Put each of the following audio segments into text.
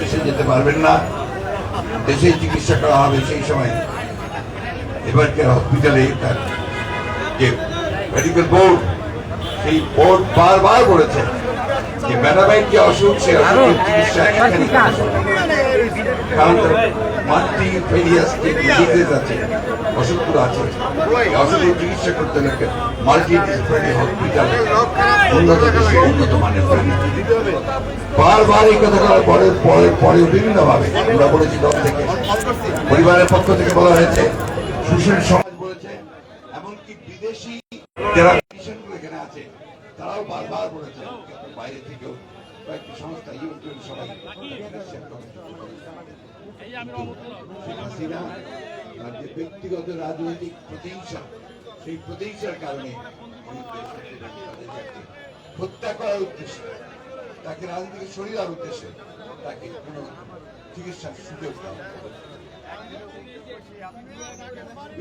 দেশে যেতে পারবেন না। দেশেই চিকিৎসা করা হবে সেই সময়। এবারকার হসপিটালে তার যে মেডিকেল বোর্ড সেই বোর্ড বারবার বলেছে যে ম্যাডামের যে অসুখ সে অসুখের চিকিৎসা সম্ভব। কারণ মাল্টি ফেরিয়াস ডিজিজেস আছে অসুখগুলো আছে। অসুখের চিকিৎসা করতে হলে মাল্টি হসপিটাল উন্নত দেশে উন্নত মানের বারবার এই কথা পরে পরে পরে বিভিন্ন ভাবে আমরা বলেছি দল থেকে, পরিবারের পক্ষ থেকে বলা হয়েছে, সুশীল সমাজ বলেছে, এমনকি বিদেশি যারা এখানে আছে, তারাও বারবার বলেছে, বাইরে থেকেও কয়েকটি সংস্থা ইউটিউব সবাই শেখ হাসিনা তার যে ব্যক্তিগত রাজনৈতিক প্রতিহিংসা, সেই প্রতিহিংসার কারণে হত্যা করার উদ্দেশ্যে, তাকে রাজনীতিকে সরিয়ে দেওয়ার উদ্দেশ্যে তাকে কোনো চিকিৎসার সুযোগ দেওয়া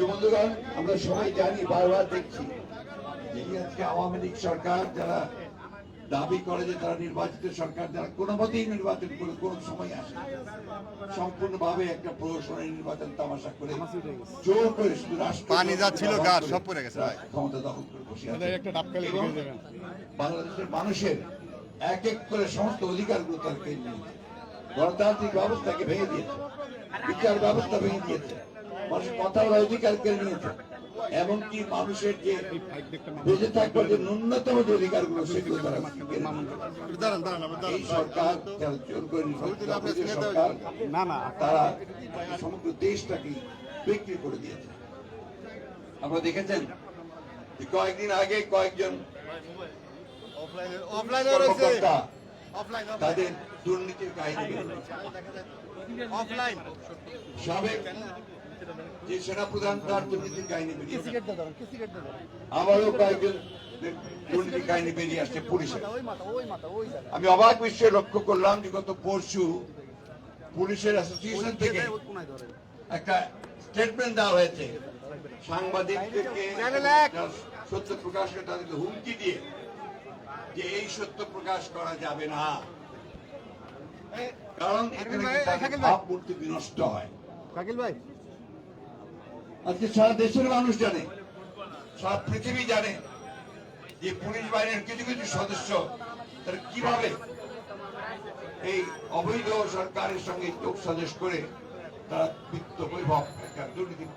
বন্ধুগণ, আমরা সবাই জানি, বারবার দেখছি যে আজকে আওয়ামী লীগ সরকার, যারা দাবি করে যে তারা নির্বাচিত সরকার যারা কোনো মতেই নির্বাচন করে কোন সময় আসে। সম্পূর্ণভাবে একটা প্রহসনের নির্বাচন তামাশা করে জোর করে শুধু রাষ্ট্র পানি যাচ্ছিল গাছ, সব পড়ে গেছে ক্ষমতা দখল করে বসে দেবেন। বাংলাদেশের মানুষের এক এক করে সমস্ত অধিকারগুলো তার কেড়ে গণতান্ত্রিক ব্যবস্থাকে ভেঙে দিয়েছে। বিচার ব্যবস্থা ভেঙে দিয়েছে। মানুষের কথা বলার অধিকার কেড়ে নিয়েছে। এমনকি মানুষের যে বেঁচে থাকবার যে ন্যূনতম যে অধিকারগুলো সেগুলো তারা এই সরকার সরকার না না তারা সমগ্র দেশটাকে বিক্রি করে দিয়েছে। আপনারা দেখেছেন কয়েকদিন আগে কয়েকজন তাদের দুর্নীতির কাহিনী অফলাইন। সাবেক যে সেনাপ্রধান তার দুর্নীতির কাহিনী আবারও কয়েকজন দুর্নীতির কাহিনী বেরিয়ে আসছে পুলিশের। আমি অবাক বিশ্বে লক্ষ্য করলাম যে গত পরশু পুলিশের অ্যাসোসিয়েশন থেকে একটা স্টেটমেন্ট দেওয়া হয়েছে। সাংবাদিকদেরকে সত্য প্রকাশ করে তাদেরকে হুমকি দিয়ে যে এই সত্য প্রকাশ করা যাবে না। কারণ এখানে ভাবমূর্তি বিনষ্ট হয়? শাকিল ভাই আজকে সারা দেশের মানুষ জানে, সারা পৃথিবী জানে যে পুলিশ বাহিনীর কিছু কিছু সদস্য তারা কীভাবে এই অবৈধ সরকারের সঙ্গে যোগ সাজেশ করে তারা বিত্ত বৈভব একটা দুর্নীতি